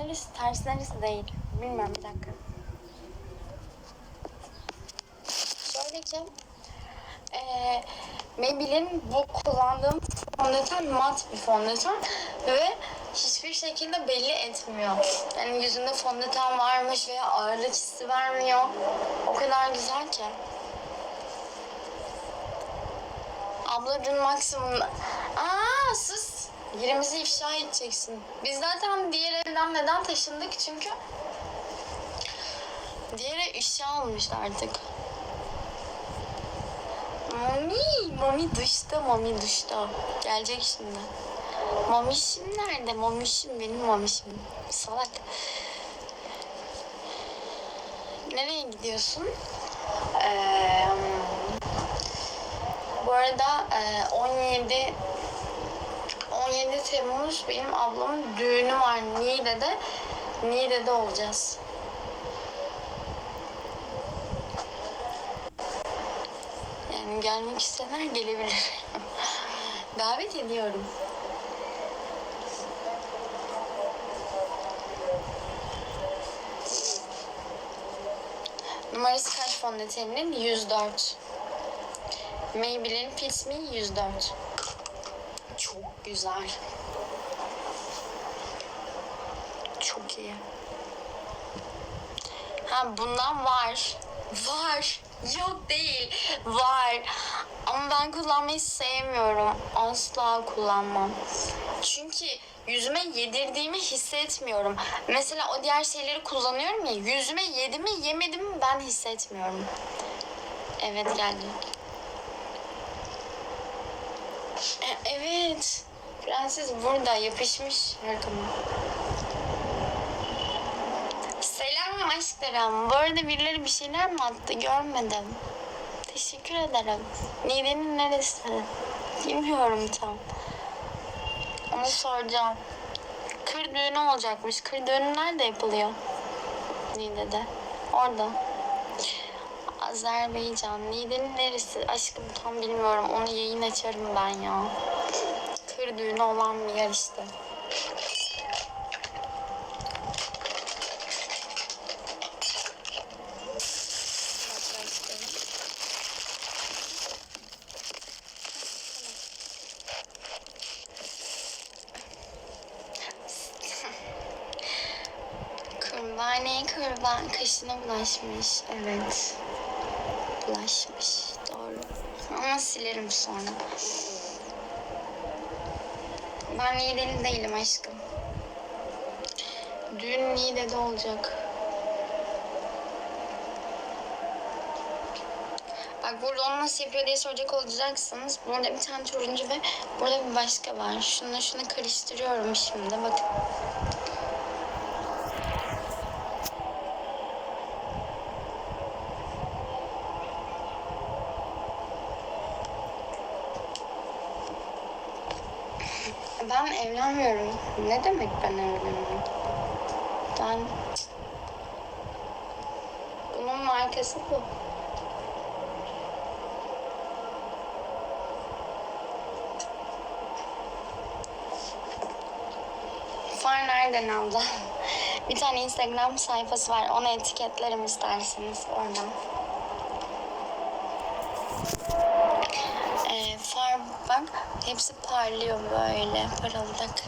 Neresi ters neresi değil. Bilmem bir dakika. Şöyle ki eee Maybelline bu kullandığım fondöten mat bir fondöten ve hiçbir şekilde belli etmiyor. Yani yüzünde fondöten varmış veya ağırlık hissi vermiyor. O kadar güzel ki. Abla dün maksimum... Aa sus! Yerimizi ifşa edeceksin. Biz zaten diğer evden neden taşındık? Çünkü diğer ev ifşa almıştı artık. Mami, mami duşta, mami duşta. Gelecek şimdi. Mamişim nerede? Mamişim benim mamişim. Salak. Nereye gidiyorsun? Ee, bu arada e, 17 17 Temmuz benim ablamın düğünü var Niğde'de. Niğde'de olacağız. Yani gelmek isteyenler gelebilir. Davet ediyorum. Numarası kaç fondöteninin? 104. Maybelline Fit Me 104. Çok güzel. Çok iyi. Ha bundan var. Var. Yok değil. Var. Ama ben kullanmayı sevmiyorum. Asla kullanmam. Çünkü yüzüme yedirdiğimi hissetmiyorum. Mesela o diğer şeyleri kullanıyorum ya. Yüzüme yedi mi yemedi mi ben hissetmiyorum. Evet geldik. E, evet. Prenses burada yapışmış arkama. Selam aşklarım. Bu arada birileri bir şeyler mi attı? Görmedim. Teşekkür ederim. Niğde'nin neresi? Bilmiyorum tam. Onu soracağım. Kır düğünü olacakmış. Kır düğünü nerede yapılıyor? Niğde'de. Orada. Azerbaycan. Niğde'nin neresi? Aşkım tam bilmiyorum. Onu yayın açarım ben ya. Kır düğünü olan bir yer işte. Kurbane kurban kaşına bulaşmış. Evet. Bulaşmış. Doğru. Ama silerim sonra. Ben Niğdeli değilim aşkım. Düğün Niğde'de olacak. Bak burada onu nasıl yapıyor diye soracak olacaksınız. Burada bir tane turuncu ve burada bir başka var. Şunu şunu karıştırıyorum şimdi. Bakın. Ben evlenmiyorum. Ne demek ben evlenmiyorum? Ben... Bunun markası bu. Far nereden abla? Bir tane Instagram sayfası var. Onu etiketlerim isterseniz oradan. Far bak hepsi parlıyor böyle parıldak.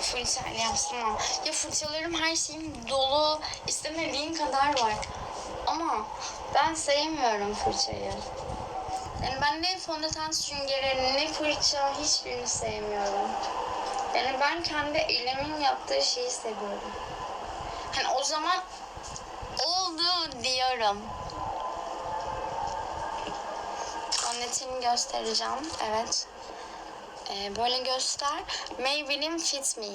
Fırçayla yapsana. Ya fırçalarım her şeyim dolu. İstemediğin kadar var. Ama ben sevmiyorum fırçayı. Yani ben ne fondöten süngeri ne fırça hiçbirini sevmiyorum. Yani ben kendi elimin yaptığı şeyi seviyorum. Hani o zaman oldu diyorum. Fondöteni göstereceğim. Evet. Ee, böyle göster. Maybelline Fit Me.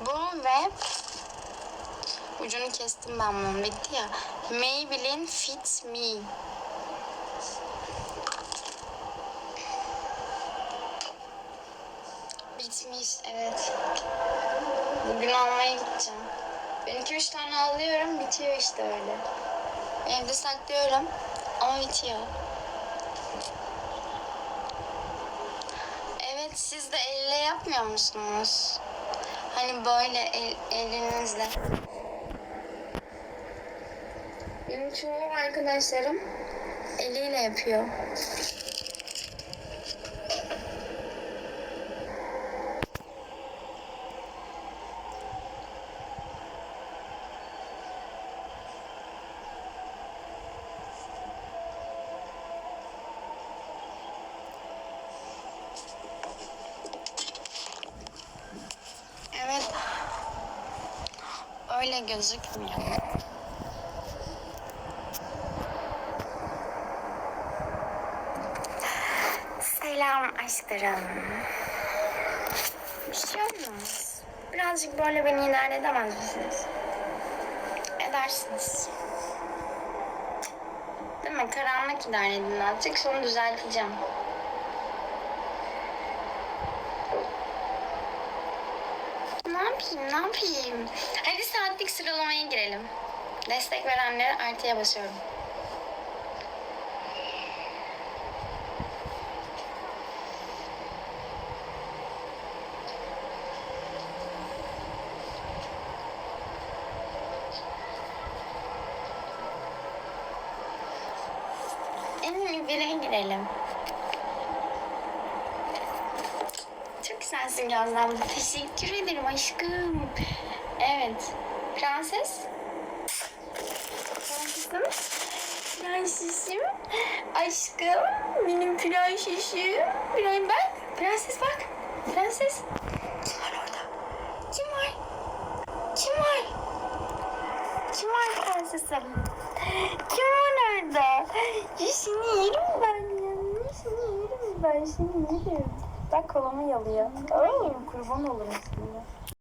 Bu ve ucunu kestim ben bunun bitti ya. Maybelline Fit Me. Bitmiş evet. Bugün almaya gideceğim. Ben iki üç tane alıyorum bitiyor işte öyle. Evde saklıyorum ama bitiyor. Evet siz de elle yapmıyor musunuz? Hani böyle el, elinizle. Benim çoğu arkadaşlarım eliyle yapıyor. Öyle gözükmüyor. Selam aşklarım. Bir şey. Birazcık böyle beni idare edemez misiniz? Edersiniz. Değil mi? Karanlık idare edin azıcık. Sonra düzelteceğim. Ne yapayım, ne yapayım? Hadi saatlik sıralamaya girelim. Destek verenlere artıya basıyorum. En iyi bire girelim. Güzelsin Gözlem. Teşekkür ederim aşkım. Evet. Prenses. Prensesim. Prensesim. Aşkım. Benim prensesim. Pren bak. Prenses bak. Prenses. Kim var orada? Kim var? Kim var? Kim var prensesim? Kim var orada? Ya seni yerim ben ya. Seni yerim ben. Seni yerim. Bak kolumu yalıyor. Ay kurban olurum sana.